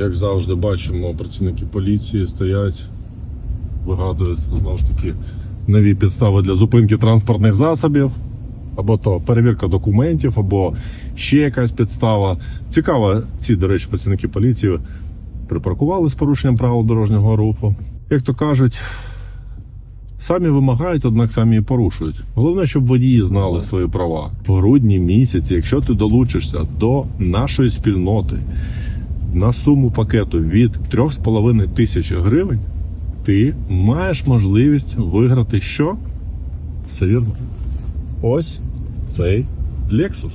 як завжди, бачимо, працівники поліції стоять, вигадують знову ж таки нові підстави для зупинки транспортних засобів, або то перевірка документів, або ще якась підстава. Цікаво, ці, до речі, працівники поліції припаркували з порушенням правил дорожнього руху. Як то кажуть, Самі вимагають, однак самі і порушують. Головне, щоб водії знали свої права. В грудні місяці, якщо ти долучишся до нашої спільноти на суму пакету від 3,5 тисяч гривень, ти маєш можливість виграти що? Все вірно. Ось цей Lexus.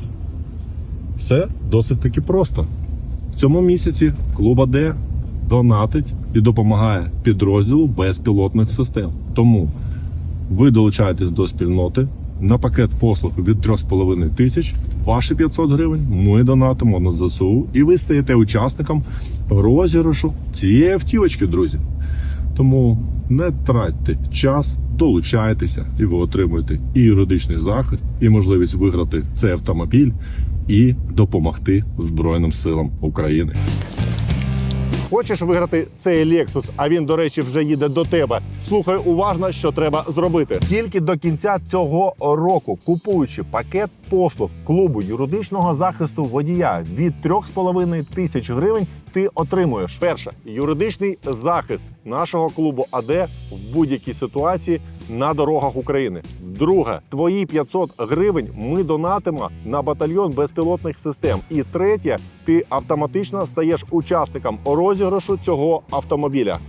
Все досить таки просто. В цьому місяці клуб АД донатить і допомагає підрозділу безпілотних систем. Тому ви долучаєтесь до спільноти на пакет послуг від 3,5 тисяч, ваші 500 гривень. Ми донатимо на ЗСУ, і ви стаєте учасником розіграшу цієї автівочки, друзі. Тому не тратьте час, долучайтеся, і ви отримуєте і юридичний захист, і можливість виграти цей автомобіль і допомогти Збройним силам України. Хочеш виграти цей Lexus, а він, до речі, вже їде до тебе. Слухай уважно, що треба зробити. Тільки до кінця цього року, купуючи пакет послуг клубу юридичного захисту водія від 3,5 тисяч гривень, ти отримуєш перше юридичний захист нашого клубу АД в будь-якій ситуації на дорогах України. Друге, твої 500 гривень ми донатимо на батальйон безпілотних систем. І третє, ти автоматично стаєш учасником розіграшу цього автомобіля.